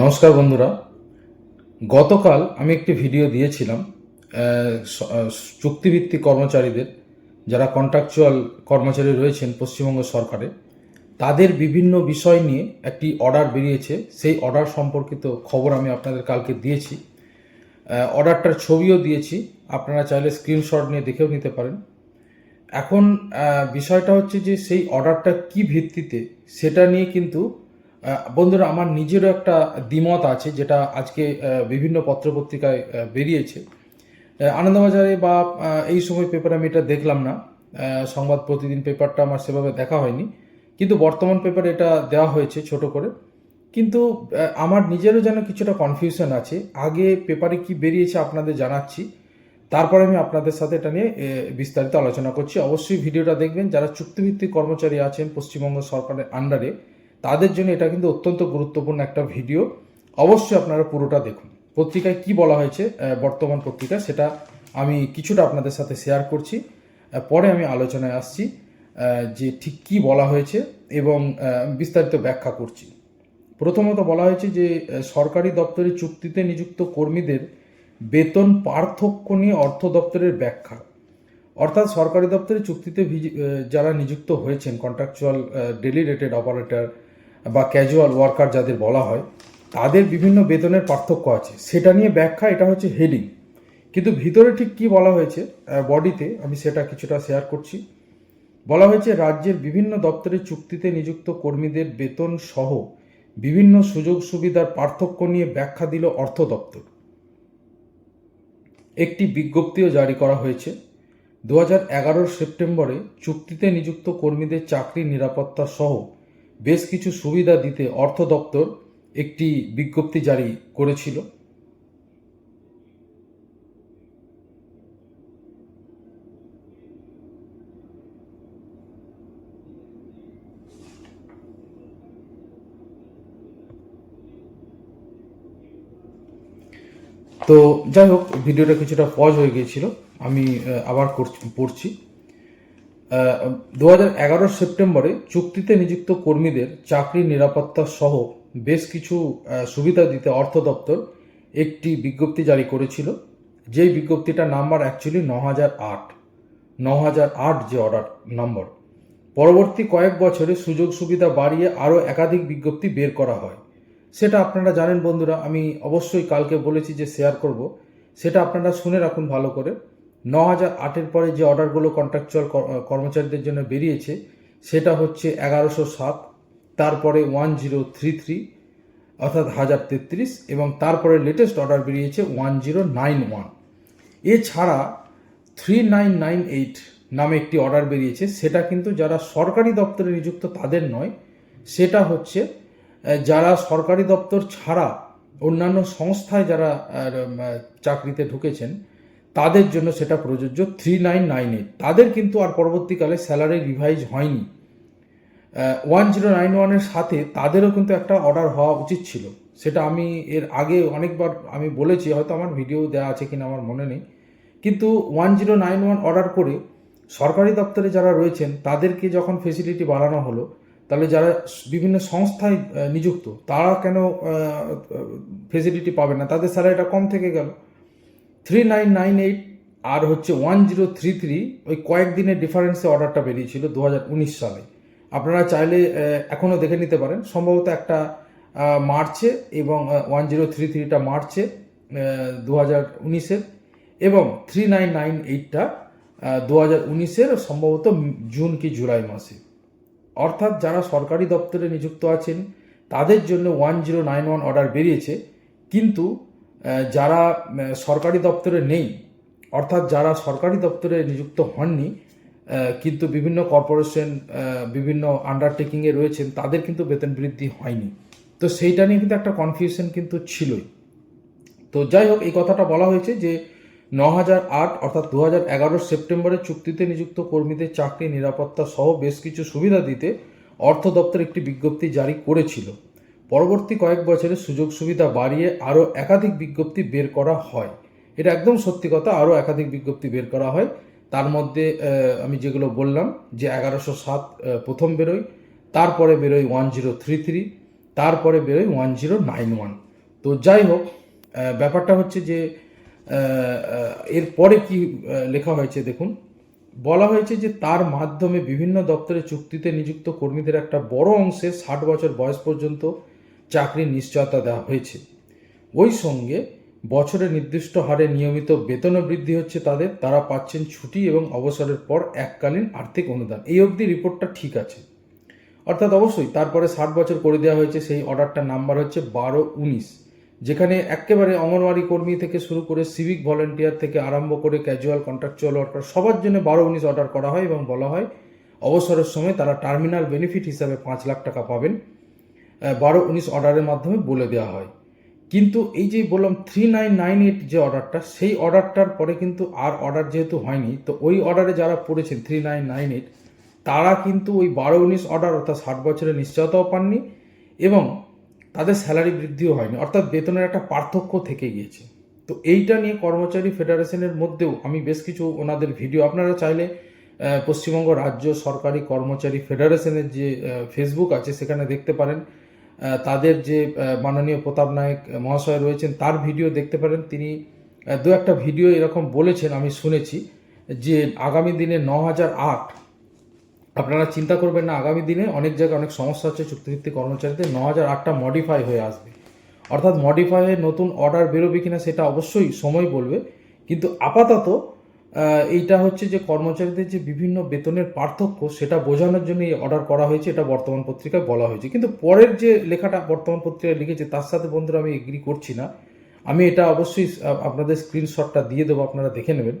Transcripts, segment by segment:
নমস্কার বন্ধুরা। গতকাল আমি একটি ভিডিও দিয়েছিলাম চুক্তিভিত্তিক কর্মচারীদের, যারা কন্ট্রাকচুয়াল কর্মচারী রয়েছেন পশ্চিমবঙ্গ সরকারে, তাদের বিভিন্ন বিষয় নিয়ে একটি অর্ডার বেরিয়েছে। সেই অর্ডার সম্পর্কিত খবর আমি আপনাদের কালকে দিয়েছি। অর্ডারটার ছবিও দিয়েছি। আপনারা চাইলে স্ক্রিনশট নিয়ে দেখেও নিতে পারেন। এখন বিষয়টা হচ্ছে যে, সেই অর্ডারটা কি ভিত্তিতে, সেটা নিয়ে কিন্তু বন্ধুরা, আমার নিজেরও একটা দ্বিমত আছে, যেটা আজকে বিভিন্ন পত্রপত্রিকায় বেরিয়েছে। আনন্দবাজারে বা এই সময় পেপারে আমি এটা দেখলাম না। সংবাদ প্রতিদিন পেপারটা আমার সেভাবে দেখা হয়নি। কিন্তু বর্তমান পেপারে এটা দেওয়া হয়েছে ছোট করে। কিন্তু আমার নিজেরও যেন কিছুটা কনফিউশন আছে। আগে পেপারে কি বেরিয়েছে আপনাদের জানাচ্ছি। তারপরে আমি আপনাদের সাথে এটা নিয়ে বিস্তারিত আলোচনা করছি। অবশ্যই ভিডিওটা দেখবেন। যারা চুক্তিভিত্তিক কর্মচারী আছেন, পশ্চিমবঙ্গ সরকারের আন্ডারে তাদের জন্য এটা কিন্তু অত্যন্ত গুরুত্বপূর্ণ একটা ভিডিও। অবশ্যই আপনারা পুরোটা দেখুন। পত্রিকায় কি বলা হয়েছে বর্তমান পত্রিকা সেটা আমি কিছুটা আপনাদের সাথে শেয়ার করছি। পরে আমি আলোচনায় আসছি যে ঠিক কি বলা হয়েছে এবং বিস্তারিত ব্যাখ্যা করছি। প্রথমত বলা হয়েছে যে সরকারি দপ্তরে চুক্তিতে নিযুক্ত কর্মীদের বেতন পার্থক্য নিয়ে অর্থ দপ্তরের ব্যাখ্যা। অর্থাৎ সরকারি দপ্তরে চুক্তিতে যারা নিযুক্ত হয়েছেন কন্ট্রাকচুয়াল ডেলি রেটেড অপারেটর বা ক্যাজুয়াল ওয়ার্কার যাদের বলা হয়, তাদের বিভিন্ন বেতনের পার্থক্য আছে। সেটা নিয়ে ব্যাখ্যা, এটা হচ্ছে হেডিং কিন্তু ভিতরে ঠিক কি বলা হয়েছে বডিতে আমি সেটা কিছুটা শেয়ার করছি। বলা হয়েছে, রাজ্যের বিভিন্ন দপ্তরে চুক্তিতে নিযুক্ত কর্মীদের বেতন সহ বিভিন্ন সুযোগ সুবিধার পার্থক্য নিয়ে ব্যাখ্যা দিল অর্থ দপ্তর। একটি বিজ্ঞপ্তিও জারি করা হয়েছে দু হাজার সেপ্টেম্বরে চুক্তিতে নিযুক্ত কর্মীদের চাকরি নিরাপত্তা সহ বেশ কিছু সুবিধা দিতে অর্থ দপ্তর একটি বিজ্ঞপ্তি জারি করেছিল। তো যাই হোক, ভিডিওটা কিছুটা পজ হয়ে গিয়েছিল। আমি আবার পড়ছি। দু হাজার এগারো সেপ্টেম্বরে চুক্তিতে নিযুক্ত কর্মীদের চাকরি নিরাপত্তা সহ বেশ কিছু সুবিধা দিতে অর্থ দপ্তর একটি বিজ্ঞপ্তি জারি করেছিল। যেই বিজ্ঞপ্তিটার নাম্বার অ্যাকচুয়ালি ন হাজার আট ন হাজার আট যে অর্ডার নম্বর পরবর্তী কয়েক বছরে সুযোগ সুবিধা বাড়িয়ে আরও একাধিক বিজ্ঞপ্তি বের করা হয়। সেটা আপনারা জানেন বন্ধুরা, আমি অবশ্যই কালকে বলেছি যে শেয়ার করব। সেটা আপনারা শুনে রাখুন ভালো করে। ন হাজার আটের পরে যে অর্ডারগুলো কন্ট্রাকচুয়াল কর্মচারীদের জন্য বেরিয়েছে, সেটা হচ্ছে এগারোশো সাত, তারপরে ওয়ান জিরো থ্রি থ্রি, অর্থাৎ হাজার তেত্রিশ, এবং তারপরে লেটেস্ট অর্ডার বেরিয়েছে ওয়ান জিরো নাইন ওয়ান। এছাড়া থ্রি নাইন নাইন এইট নামে একটি অর্ডার বেরিয়েছে, সেটা কিন্তু যারা সরকারি দপ্তরে নিযুক্ত তাদের নয়, সেটা হচ্ছে যারা সরকারি দপ্তর ছাড়া অন্যান্য সংস্থায় যারা চাকরিতে ঢুকেছেন তাদের জন্য সেটা প্রযোজ্য থ্রি নাইন নাইন এইট তাদের কিন্তু আর পরবর্তীকালে স্যালারি রিভাইজ হয়নি। ওয়ান জিরো নাইন ওয়ানের সাথে তাদেরও কিন্তু একটা অর্ডার হওয়া উচিত ছিল। সেটা আমি এর আগে অনেকবার আমি বলেছি, হয়তো আমার ভিডিও দেওয়া আছে কিনা আমার মনে নেই। কিন্তু one zero nine one order করে সরকারি দপ্তরে যারা রয়েছেন, তাদেরকে যখন ফেসিলিটি বাড়ানো হলো, তাহলে যারা বিভিন্ন সংস্থায় নিযুক্ত, তারা কেন ফেসিলিটি পাবে না? তাদের স্যালারিটা কম থেকে গেল। থ্রি নাইন নাইন এইট আর হচ্ছে ওয়ান জিরো থ্রি থ্রি ওই কয়েকদিনের ডিফারেন্সে অর্ডারটা বেরিয়েছিল দু হাজার উনিশ সালে। আপনারা চাইলে এখনও দেখে নিতে পারেন। সম্ভবত একটা মার্চে এবং ওয়ান জিরো থ্রি থ্রিটা মার্চে দু হাজার উনিশের এবং থ্রি নাইন নাইন এইটটা দু হাজার উনিশের সম্ভবত জুন কি জুলাই মাসে। অর্থাৎ যারা সরকারি দপ্তরে নিযুক্ত আছেন, তাদের জন্য one zero nine one order বেরিয়েছে। কিন্তু যারা সরকারি দপ্তরে নেই, অর্থাৎ যারা সরকারি দপ্তরে নিযুক্ত হননি কিন্তু বিভিন্ন কর্পোরেশন বিভিন্ন আন্ডারটেকিংয়ে রয়েছেন, তাদের কিন্তু বেতন বৃদ্ধি হয়নি। তো সেইটা নিয়ে কিন্তু একটা কনফিউশন কিন্তু ছিলই। তো যাই হোক, এই কথাটা বলা হয়েছে যে ন হাজার আট অর্থাৎ দু হাজার এগারো সেপ্টেম্বরে চুক্তিতে নিযুক্ত কর্মীদের চাকরি, নিরাপত্তা সহ বেশ কিছু সুবিধা দিতে অর্থ দপ্তর একটি বিজ্ঞপ্তি জারি করেছিল। পরবর্তী কয়েক বছরে সুযোগ সুবিধা বাড়িয়ে আরও একাধিক বিজ্ঞপ্তি বের করা হয়। এটা একদম সত্যি কথা, আরও একাধিক বিজ্ঞপ্তি বের করা হয়। তার মধ্যে আমি যেগুলো বললাম, যে এগারোশো সাত প্রথম বেরোয়, তারপরে বেরোয় ওয়ান জিরো থ্রি থ্রি, তারপরে বেরোয় ওয়ান জিরো নাইন ওয়ান। তো যাই হোক ব্যাপারটা হচ্ছে যে এরপরে কি লেখা হয়েছে দেখুন। বলা হয়েছে যে তার মাধ্যমে বিভিন্ন দপ্তরে চুক্তিতে নিযুক্ত কর্মীদের একটা বড় অংশে ষাট বছর বয়স পর্যন্ত চাকরির নিশ্চয়তা দেওয়া হয়েছে। ওই সঙ্গে বছরে নির্দিষ্ট হারে নিয়মিত বেতনও বৃদ্ধি হচ্ছে তাদের। তারা পাচ্ছেন ছুটি এবং অবসরের পর এককালীন আর্থিক অনুদান। এই অবধি রিপোর্টটা ঠিক আছে। অর্থাৎ অবশ্যই তারপরে ষাট বছর করে দেওয়া হয়েছে, সেই অর্ডারটার নাম্বার হচ্ছে বারো উনিশ, যেখানে একেবারে অঙ্গনওয়াড়ি কর্মী থেকে শুরু করে সিভিক ভলেন্টিয়ার থেকে আরম্ভ করে ক্যাজুয়াল, কন্ট্রাকচুয়াল ওয়ার্কার, সবার জন্য বারো উনিশ অর্ডার করা হয় এবং বলা হয়, অবসরের সময় তারা টার্মিনাল বেনিফিট হিসাবে পাঁচ লাখ টাকা পাবেন। বারো উনিশ অর্ডারের মাধ্যমে বলে দেওয়া হয়। কিন্তু এই যে বললাম থ্রি নাইন নাইন এইট যে অর্ডারটা, সেই অর্ডারটার পরে কিন্তু আর অর্ডার যেহেতু হয়নি, তো ওই অর্ডারে যারা পড়েছেন থ্রি নাইন নাইন এইট তারা কিন্তু ওই বারো উনিশ অর্ডার অর্থাৎ ষাট বছরের নিশ্চয়তাও পাননি এবং তাদের স্যালারি বৃদ্ধিও হয়নি। অর্থাৎ বেতনের একটা পার্থক্য থেকে গিয়েছে। তো এইটা নিয়ে কর্মচারী ফেডারেশনের মধ্যেও আমি বেশ কিছু ওনাদের ভিডিও, আপনারা চাইলে পশ্চিমবঙ্গ রাজ্য সরকারি কর্মচারী ফেডারেশনের যে ফেসবুক আছে, সেখানে দেখতে পারেন। তাদের যে মাননীয় প্রতাপ নায়ক মহাশয় রয়েছেন, তার ভিডিও দেখতে পারেন। তিনি দু একটা ভিডিও এরকম বলেছেন, আমি শুনেছি, যে আগামী দিনে ন হাজার আট, আপনারা চিন্তা করবেন না, আগামী দিনে অনেক জায়গায় অনেক সমস্যা হচ্ছে চুক্তিভিত্তিক কর্মচারীদের ন হাজার আটটা মডিফাই হয়ে আসবে। অর্থাৎ মডিফাই হয়ে নতুন অর্ডার বেরোবে কিনা, সেটা অবশ্যই সময় বলবে। কিন্তু আপাতত এইটা হচ্ছে যে কর্মচারীদের যে বিভিন্ন বেতনের পার্থক্য, সেটা বোঝানোর জন্য এই অর্ডার করা হয়েছে, এটা বর্তমান পত্রিকায় বলা হয়েছে। কিন্তু পরের যে লেখাটা বর্তমান পত্রিকায় লিখেছে, তার সাথে বন্ধুরা আমি এগ্রি করছি না। আমি এটা অবশ্যই আপনাদের স্ক্রিনশটটা দিয়ে দেবো, আপনারা দেখে নেবেন।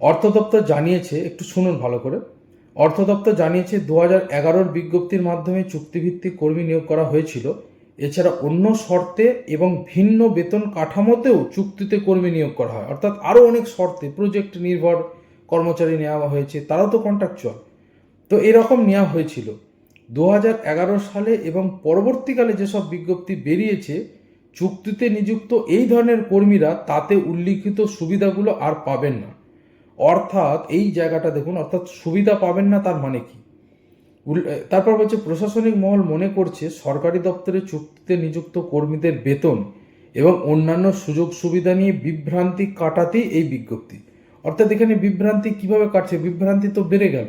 অর্থ দপ্তর জানিয়েছে, একটু শুনুন ভালো করে। অর্থ দপ্তর জানিয়েছে, দু হাজার এগারোর বিজ্ঞপ্তির মাধ্যমে চুক্তিভিত্তিক কর্মী নিয়োগ করা হয়েছিল। এছাড়া অন্য শর্তে এবং ভিন্ন বেতন কাঠামোতেও চুক্তিতে কর্মী নিয়োগ করা হয়। অর্থাৎ আরও অনেক শর্তে প্রজেক্ট নির্ভর কর্মচারী নেওয়া হয়েছে, তারাও তো কন্ট্রাকচুয়াল তো এরকম নেওয়া হয়েছিল। দু সালে এবং পরবর্তীকালে যেসব বিজ্ঞপ্তি বেরিয়েছে, চুক্তিতে নিযুক্ত এই ধরনের কর্মীরা তাতে উল্লিখিত সুবিধাগুলো আর পাবেন না। অর্থাৎ এই জায়গাটা দেখুন, অর্থাৎ সুবিধা পাবেন না তার মানে কি? তারপর বলছে, প্রশাসনিক মহল মনে করছে সরকারি দপ্তরে চুক্তিতে নিযুক্ত কর্মীদের বেতন এবং অন্যান্য সুযোগ সুবিধা নিয়ে বিভ্রান্তি কাটাতেই এই বিজ্ঞপ্তি। অর্থাৎ এখানে বিভ্রান্তি কীভাবে কাটছে? বিভ্রান্তি তো বেড়ে গেল।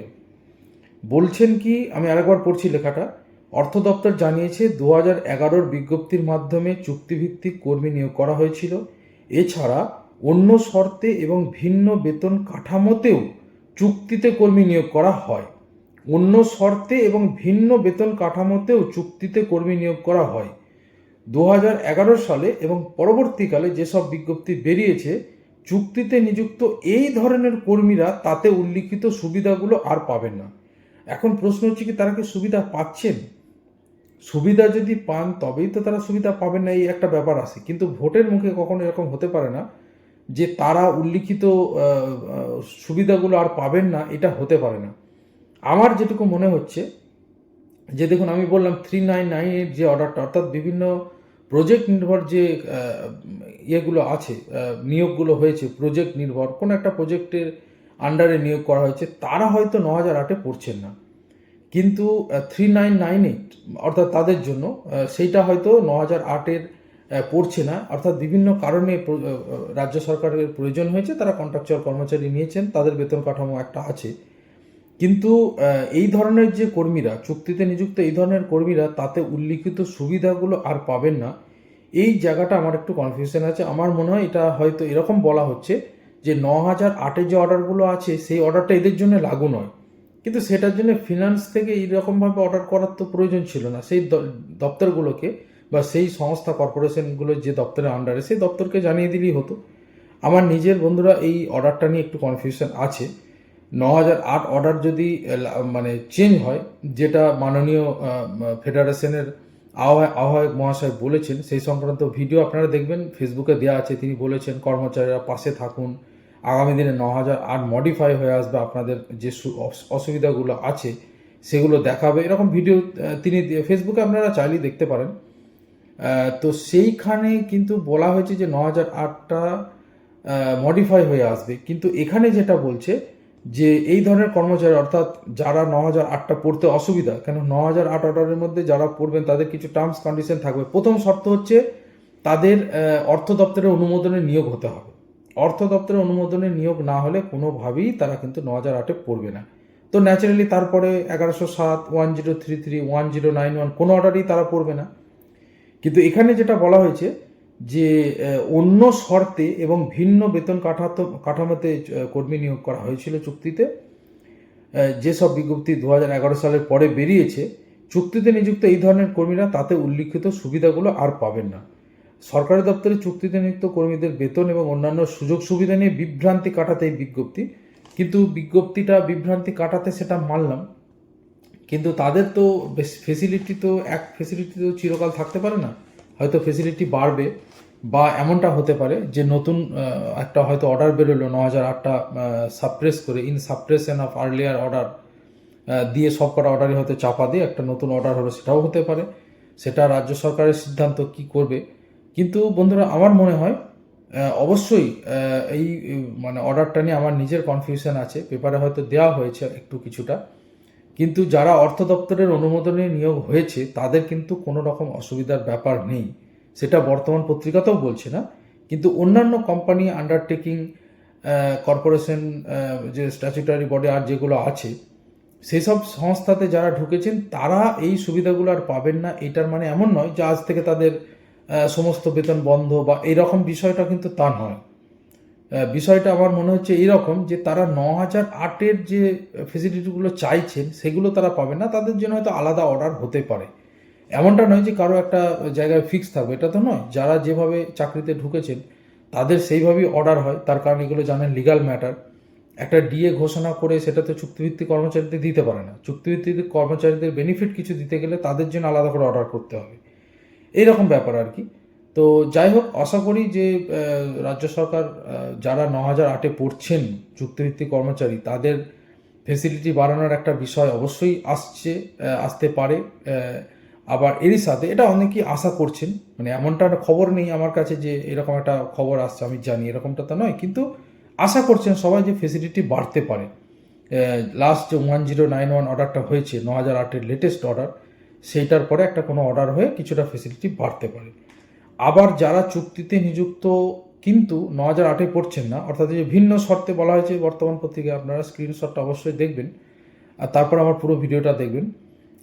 বলছেন কি, আমি আরেকবার পড়ছি লেখাটা, অর্থ দপ্তর জানিয়েছে দু হাজার এগারোর বিজ্ঞপ্তির মাধ্যমে চুক্তিভিত্তিক কর্মী নিয়োগ করা হয়েছিল। এছাড়া অন্য শর্তে এবং ভিন্ন বেতন কাঠামোতেও চুক্তিতে কর্মী নিয়োগ করা হয়। অন্য শর্তে এবং ভিন্ন বেতন কাঠামোতেও চুক্তিতে কর্মী নিয়োগ করা হয়। দু সালে এবং পরবর্তীকালে যেসব বিজ্ঞপ্তি বেরিয়েছে, চুক্তিতে নিযুক্ত এই ধরনের কর্মীরা তাতে উল্লিখিত সুবিধাগুলো আর পাবেন না। এখন প্রশ্ন হচ্ছে কি, তারা কি সুবিধা পাচ্ছেন? সুবিধা যদি পান, তবেই তো তারা সুবিধা পাবেন না, এই একটা ব্যাপার আছে। কিন্তু ভোটের মুখে কখনো এরকম হতে পারে না যে তারা উল্লিখিত সুবিধাগুলো আর পাবেন না, এটা হতে পারে না। আমার যেটুকু মনে হচ্ছে, যে দেখুন, আমি বললাম থ্রি নাইন নাইনের যে অর্ডারটা অর্থাৎ বিভিন্ন প্রজেক্ট নির্ভর যে ইয়েগুলো আছে নিয়োগগুলো হয়েছে প্রজেক্ট নির্ভর, কোনো একটা প্রজেক্টের আন্ডারে নিয়োগ করা হয়েছে, তারা হয়তো ন হাজার আটে পড়ছেন না। কিন্তু থ্রি নাইন নাইন এইট অর্থাৎ তাদের জন্য সেইটা হয়তো ন হাজার আটের পড়ছে না। অর্থাৎ বিভিন্ন কারণে রাজ্য সরকারের প্রয়োজন হয়েছে, তারা কন্ট্রাকচুয়াল কর্মচারী নিয়েছেন, তাদের বেতন কাঠামো একটা আছে। কিন্তু এই ধরনের যে কর্মীরা, চুক্তিতে নিযুক্ত এই ধরনের কর্মীরা, তাতে উল্লিখিত সুবিধাগুলো আর পাবেন না। এই জায়গাটা আমার একটু কনফিউশন আছে। আমার মনে হয় এটা হয়তো এরকম বলা হচ্ছে যে ন হাজার আটের যে অর্ডারগুলো আছে, সেই অর্ডারটা এদের জন্য লাগু নয়। কিন্তু সেটার জন্য ফিনান্স থেকে এইরকমভাবে অর্ডার করার তো প্রয়োজন ছিল না। সেই দপ্তরগুলোকে বা সেই সংস্থা, কর্পোরেশনগুলো যে দপ্তরের আন্ডারে সেই দপ্তরকে জানিয়ে দিলেই হতো। আমার নিজের বন্ধুরা এই অর্ডারটা নিয়ে একটু কনফিউশন আছে। ন হাজার আট অর্ডার যদি মানে চেঞ্জ হয়, যেটা মাননীয় ফেডারেশনের আহ্বায়ক মহাশয় বলেছেন, সেই সংক্রান্ত ভিডিও আপনারা দেখবেন ফেসবুকে দেওয়া আছে, তিনি বলেছেন, কর্মচারীরা পাশে থাকুন, আগামী দিনে ন হাজার আট মডিফাই হয়ে আসবে, আপনাদের যে অসুবিধাগুলো আছে, সেগুলো দেখাবে। এরকম ভিডিও তিনি ফেসবুকে আপনারা চাইলেই দেখতে পারেন। তো সেইখানে কিন্তু বলা হয়েছে যে ন হাজার আটটা মডিফাই হয়ে আসবে। কিন্তু এখানে যেটা বলছে যে এই ধরনের কর্মচারী, অর্থাৎ যারা ন হাজার আটটা পড়তে অসুবিধা, কেন ন হাজার আট অর্ডারের মধ্যে যারা পড়বেন, তাদের কিছু টার্মস কন্ডিশন থাকবে। প্রথম শর্ত হচ্ছে তাদের অর্থ দপ্তরের অনুমোদনে নিয়োগ হতে হবে। অর্থ দপ্তরের অনুমোদনে নিয়োগ না হলে কোনোভাবেই তারা কিন্তু ন হাজার আটে পড়বে না। তো ন্যাচারালি তারপরে এগারোশো সাত one zero three three one zero nine one কোনো অর্ডারই তারা পড়বে না। কিন্তু এখানে যেটা বলা হয়েছে যে অন্য শর্তে এবং ভিন্ন বেতন কাঠাতো, কাঠামোতে কর্মী নিয়োগ করা হয়েছিল চুক্তিতে যেসব বিজ্ঞপ্তি দু সালের পরে বেরিয়েছে, চুক্তিতে নিযুক্ত এই ধরনের কর্মীরা তাতে উল্লিখিত সুবিধাগুলো আর পাবেন না। সরকারি দপ্তরে চুক্তিতে নিযুক্ত কর্মীদের বেতন এবং অন্যান্য সুযোগ সুবিধা নিয়ে বিভ্রান্তি কাটাতে এই বিজ্ঞপ্তি, কিন্তু বিজ্ঞপ্তিটা বিভ্রান্তি কাটাতে সেটা মানলাম, কিন্তু তাদের তো ফেসিলিটি তো, এক ফেসিলিটি তো চিরকাল থাকতে পারে না। হয়তো ফেসিলিটি বাড়বে বা এমনটা হতে পারে যে নতুন একটা হয়তো অর্ডার বেরোলো ন হাজার আটটা সাপ্রেস করে in suppression of earlier order দিয়ে সব কটা অর্ডারই হয়তো চাপা দিয়ে একটা নতুন অর্ডার হলো, সেটাও হতে পারে। সেটা রাজ্য সরকারের সিদ্ধান্ত কি করবে? কিন্তু বন্ধুরা, আমার মনে হয় অবশ্যই এই মানে অর্ডারটা নিয়ে আমার নিজের কনফিউশন আছে। পেপারে হয়তো দেওয়া হয়েছে একটু কিছুটা। কিন্তু যারা অর্থ দপ্তরের অনুমোদনে নিয়োগ হয়েছে, তাদের কিন্তু কোনো রকম অসুবিধার ব্যাপার নেই। সেটা বর্তমান পত্রিকাতেও বলছে না। কিন্তু অন্যান্য কোম্পানি আন্ডারটেকিং কর্পোরেশন যে স্ট্যাচুটারি বডি আর যেগুলো আছে, সেসব সংস্থাতে যারা ঢুকেছেন, তারা এই সুবিধাগুলো আর পাবেন না। এটার মানে এমন নয় যে আজ থেকে তাদের সমস্ত বেতন বন্ধ বা এইরকম বিষয়টা কিন্তু তা নয়। বিষয়টা আমার মনে হচ্ছে এইরকম যে তারা ন হাজার আটের যে ফেসিলিটিগুলো চাইছেন, সেগুলো তারা পাবে না। তাদের জন্য হয়তো আলাদা অর্ডার হতে পারে। এমনটা নয় যে কারও একটা জায়গায় ফিক্স থাকবে, এটা তো নয়। যারা যেভাবে চাকরিতে ঢুকেছেন, তাদের সেইভাবেই অর্ডার হয়। তার কারণ এগুলো জানেন লিগাল ম্যাটার একটা ডিএ ঘোষণা করে সেটা তো চুক্তিভিত্তিক কর্মচারীদের দিতে পারে না। চুক্তিভিত্তিক কর্মচারীদের বেনিফিট কিছু দিতে গেলে তাদের জন্য আলাদা করে অর্ডার করতে হবে। এইরকম ব্যাপার আর কি। তো যাই হোক, আশা করি যে রাজ্য সরকার যারা ন হাজার আটে পড়ছেন চুক্তিভিত্তিক কর্মচারী, তাদের ফেসিলিটি বাড়ানোর একটা বিষয় অবশ্যই আসছে আসতে পারে আবার এরই সাথে এটা অনেকেই আশা করছেন মানে এমনটা একটা খবর নেই আমার কাছে যে এরকম একটা খবর আসছে, আমি জানি এরকমটা তো নয়, কিন্তু আশা করছেন সবাই যে ফেসিলিটি বাড়তে পারে। লাস্ট যে ওয়ান জিরো নাইন ওয়ান অর্ডারটা হয়েছে, ন হাজার আটের লেটেস্ট অর্ডার সেইটার পরে একটা কোনো অর্ডার হয়ে কিছুটা ফেসিলিটি বাড়তে পারে। আবার যারা চুক্তিতে নিযুক্ত কিন্তু ন হাজার আটে পড়ছেন না, অর্থাৎ যে ভিন্ন শর্তে বলা হয়েছে বর্তমান পত্রিকায় আপনারা স্ক্রিনশটটা অবশ্যই দেখবেন আর তারপর আমার পুরো ভিডিওটা দেখবেন।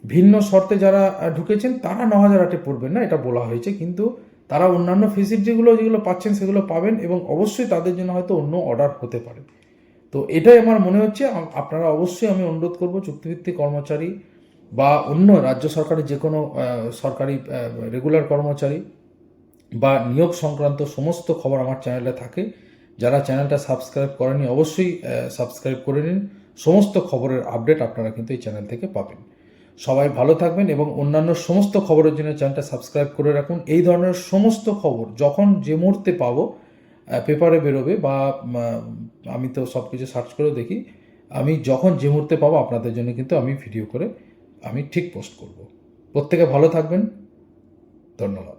ভিন্ন শর্তে যারা ঢুকেছেন তারা ন হাজার আটে পড়বেন না, এটা বলা হয়েছে। কিন্তু তারা অন্যান্য ফেসিলিটিগুলো যেগুলো পাচ্ছেন সেগুলো পাবেন এবং অবশ্যই তাদের জন্য হয়তো অন্য অর্ডার হতে পারে। তো এটাই আমার মনে হচ্ছে আপনারা অবশ্যই আমি অনুরোধ করব চুক্তিভিত্তিক কর্মচারী বা অন্য রাজ্য সরকারের যে কোনো সরকারি রেগুলার কর্মচারী বা নিয়োগ সংক্রান্ত সমস্ত খবর আমার চ্যানেলে থাকে। যারা চ্যানেলটা সাবস্ক্রাইব করেনি, অবশ্যই সাবস্ক্রাইব করে নিন। সমস্ত খবরের আপডেট আপনারা কিন্তু এই চ্যানেল থেকে পাবেন। সবাই ভালো থাকবেন এবং অন্যান্য সমস্ত খবরের জন্য চ্যানেলটা সাবস্ক্রাইব করে রাখুন। এই ধরনের সমস্ত খবর যখন যে মুহূর্তে পাবো পেপারে বেরোবে বা আমি তো সব কিছু সার্চ করে দেখি, আমি যখন যে মুহূর্তে পাবো আপনাদের জন্য কিন্তু আমি ভিডিও করে আমি ঠিক পোস্ট করব। প্রত্যেকে ভালো থাকবেন। ধন্যবাদ।